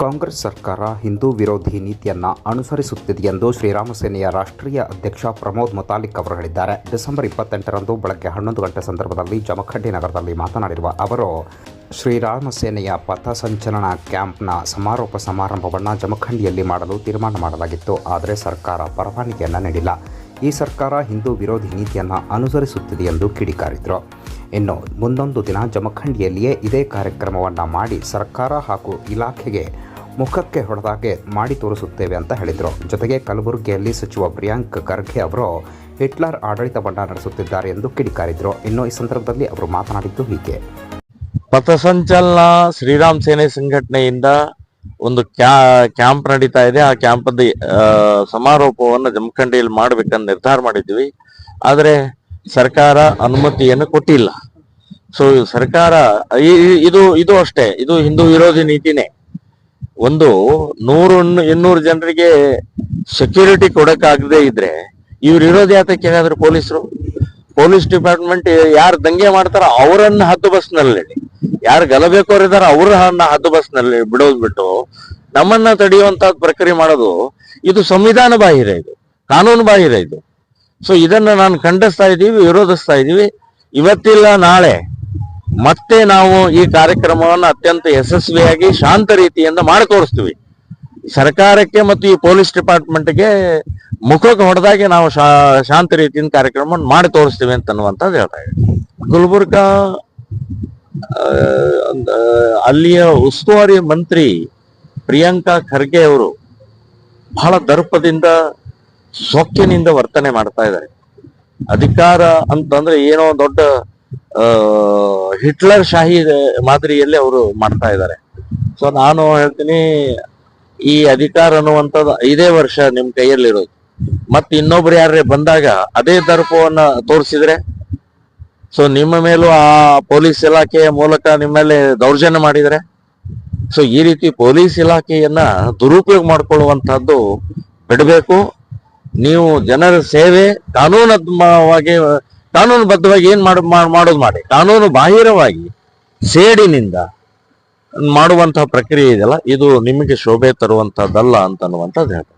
ಕಾಂಗ್ರೆಸ್ ಸರ್ಕಾರ ಹಿಂದೂ ವಿರೋಧಿ ನೀತಿಯನ್ನು ಅನುಸರಿಸುತ್ತಿದೆ ಎಂದು ಶ್ರೀರಾಮ ಸೇನೆಯ ರಾಷ್ಟ್ರೀಯ ಅಧ್ಯಕ್ಷ ಪ್ರಮೋದ್ ಮುತಾಲಿಕ್ ಅವರು ಹೇಳಿದ್ದಾರೆ. ಡಿಸೆಂಬರ್ ಇಪ್ಪತ್ತೆಂಟರಂದು ಬೆಳಗ್ಗೆ ಹನ್ನೊಂದು ಗಂಟೆ ಸಂದರ್ಭದಲ್ಲಿ ಜಮಖಂಡಿ ನಗರದಲ್ಲಿ ಮಾತನಾಡಿರುವ ಅವರು, ಶ್ರೀರಾಮ ಸೇನೆಯ ಪಥಸಂಚಲನ ಕ್ಯಾಂಪ್ನ ಸಮಾರೋಪ ಸಮಾರಂಭವನ್ನು ಜಮಖಂಡಿಯಲ್ಲಿ ಮಾಡಲು ತೀರ್ಮಾನ ಮಾಡಲಾಗಿತ್ತು. ಆದರೆ ಸರ್ಕಾರ ಪರವಾನಗಿಯನ್ನು ನೀಡಿಲ್ಲ. ಈ ಸರ್ಕಾರ ಹಿಂದೂ ವಿರೋಧಿ ನೀತಿಯನ್ನು ಅನುಸರಿಸುತ್ತಿದೆ ಎಂದು ಕಿಡಿಕಾರಿದರು. ಇನ್ನು ಮುಂದೊಂದು ದಿನ ಜಮಖಂಡಿಯಲ್ಲಿಯೇ ಇದೇ ಕಾರ್ಯಕ್ರಮವನ್ನು ಮಾಡಿ ಸರ್ಕಾರ ಹಾಗೂ ಇಲಾಖೆಗೆ ಮುಖಕ್ಕೆ ಹೊಡೆದಾಗೆ ಮಾಡಿ ತೋರಿಸುತ್ತೇವೆ ಅಂತ ಹೇಳಿದರು. ಜೊತೆಗೆ ಕಲಬುರಗಿಯಲ್ಲಿ ಸಚಿವ ಪ್ರಿಯಾಂಕ್ ಖರ್ಗೆ ಅವರು ಹಿಟ್ಲರ್ ಆಡಳಿತವನ್ನು ನಡೆಸುತ್ತಿದ್ದಾರೆ ಎಂದು ಕಿಡಿಕಾರಿದರು. ಇನ್ನು ಈ ಸಂದರ್ಭದಲ್ಲಿ ಅವರು ಮಾತನಾಡಿದ್ದು ಹೀಗೆ. ಪಥಸಂಚಲನ ಶ್ರೀರಾಮ್ ಸೇನೆ ಸಂಘಟನೆಯಿಂದ ಒಂದು ಕ್ಯಾ, ಕ್ಯಾಂಪ್ ನಡೀತಾ ಇದೆ. ಆ ಕ್ಯಾಂಪ್ ಸಮಾರೋಪವನ್ನು ಜಮಖಂಡಿಯಲ್ಲಿ ಮಾಡ್ಬೇಕಂತ ನಿರ್ಧಾರ ಮಾಡಿದ್ವಿ ಆದ್ರೆ ಸರ್ಕಾರ ಅನುಮತಿಯನ್ನು ಕೊಟ್ಟಿಲ್ಲ. ಸೊ ಸರ್ಕಾರ ಇದು ಇದು ಅಷ್ಟೇ. ಇದು ಹಿಂದೂ ವಿರೋಧಿ ನೀತಿನೇ. ಒಂದು ನೂರು ಇನ್ನೂರು ಜನರಿಗೆ ಸೆಕ್ಯೂರಿಟಿ ಕೊಡಕ್ಕಾಗದೇ ಇದ್ರೆ ಇವ್ರು ಇರೋದು ಯಾತಕ್ಕೆ? ಏನಾದ್ರು ಪೊಲೀಸರು? ಪೊಲೀಸ್ ಡಿಪಾರ್ಟ್ಮೆಂಟ್ ಯಾರು ದಂಗೆ ಮಾಡ್ತಾರ ಅವರನ್ನ ಹದ್ದು ಬಸ್ನಲ್ಲಿ. ಯಾರು ಅವ್ರ ಅವ್ರನ್ನ ಹದ್ದು ಬಸ್ನಲ್ಲಿ ಬಿಡೋದ್ ಬಿಟ್ಟು ನಮ್ಮನ್ನ ತಡೆಯುವಂತ ಪ್ರಕ್ರಿಯೆ ಮಾಡೋದು ಇದು ಸಂವಿಧಾನ ಬಾಹಿರ ಇದು. ಕಾನೂನು ಬಾಹಿರ ಇದು. ಸೊ ಇದನ್ನು ನಾನು ಖಂಡಿಸ್ತಾ ಇದ್ದೀವಿ, ವಿರೋಧಿಸ್ತಾ ಇದ್ದೀವಿ. ಇವತ್ತಿಲ್ಲ, ನಾಳೆ. ಮತ್ತೆ ನಾವು ಈ ಕಾರ್ಯಕ್ರಮವನ್ನು ಅತ್ಯಂತ ಯಶಸ್ವಿಯಾಗಿ, ಶಾಂತ ರೀತಿಯಿಂದ ಮಾಡಿ ತೋರಿಸ್ತೀವಿ ಸರ್ಕಾರಕ್ಕೆ ಮತ್ತು ಈ ಪೊಲೀಸ್ ಡಿಪಾರ್ಟ್ಮೆಂಟ್ಗೆ ಮುಖಕ್ಕೆ ಹೊಡೆದಾಗೆ ನಾವು ಶಾಂತ ರೀತಿಯಿಂದ ಕಾರ್ಯಕ್ರಮವನ್ನು ಮಾಡಿ ತೋರಿಸ್ತೀವಿ ಅಂತ ಅನ್ನುವಂಥದ್ದು ಹೇಳ್ತಾ ಇದ್ದೀವಿ ಗುಲ್ಬರ್ಗ ಅಲ್ಲಿಯ ಉಸ್ತುವಾರಿ ಮಂತ್ರಿ ಪ್ರಿಯಾಂಕಾ ಖರ್ಗೆ ಅವರು ಬಹಳ ದರ್ಪದಿಂದ ಸೊಕ್ಕಿನಿಂದ ವರ್ತನೆ ಮಾಡ್ತಾ ಇದ್ದಾರೆ. ಅಧಿಕಾರ ಅಂತಂದ್ರೆ ಏನೋ ದೊಡ್ಡ ಹಿಟ್ಲರ್ ಶಾಹಿ ಮಾದರಿಯಲ್ಲಿ ಅವರು ಮಾಡ್ತಾ ಇದ್ದಾರೆ. ಸೊ ನಾನು ಹೇಳ್ತೀನಿ, ಈ ಅಧಿಕಾರ ಅನ್ನುವಂಥದ್ದು ಐದೇ ವರ್ಷ ನಿಮ್ ಕೈಯಲ್ಲಿರೋದು. ಮತ್ತೆ ಇನ್ನೊಬ್ರು ಯಾರೇ ಬಂದಾಗ ಅದೇ ದರ್ಪವನ್ನ ತೋರಿಸಿದ್ರೆ ಸೊ ನಿಮ್ಮ ಮೇಲೂ ಆ ಪೊಲೀಸ್ ಇಲಾಖೆಯ ಮೂಲಕ ನಿಮ್ಮ ಮೇಲೆ ದೌರ್ಜನ್ಯ ಮಾಡಿದರೆ ಸೊ ಈ ರೀತಿ ಪೊಲೀಸ್ ಇಲಾಖೆಯನ್ನ ದುರುಪಯೋಗ ಮಾಡ್ಕೊಳ್ಳುವಂತಹದ್ದು ಬಿಡಬೇಕು. ನೀವು ಜನರ ಸೇವೆ ಕಾನೂನವಾಗಿ ಕಾನೂನುಬದ್ಧವಾಗಿ ಏನ್ ಮಾಡ ಮಾಡ್- ಮಾಡೋದು ಮಾಡಿ. ಕಾನೂನು ಬಾಹಿರವಾಗಿ ಸೇಡಿನಿಂದ ಮಾಡುವಂತಹ ಪ್ರಕ್ರಿಯೆ ಇದೆಯಲ್ಲ? ಇದು ನಿಮಗೆ ಶೋಭೆ ತರುವಂತಹದ್ದಲ್ಲ ಅಂತ ಅನ್ನುವಂಥದ್ದು ಹೇಳ್ತಾರೆ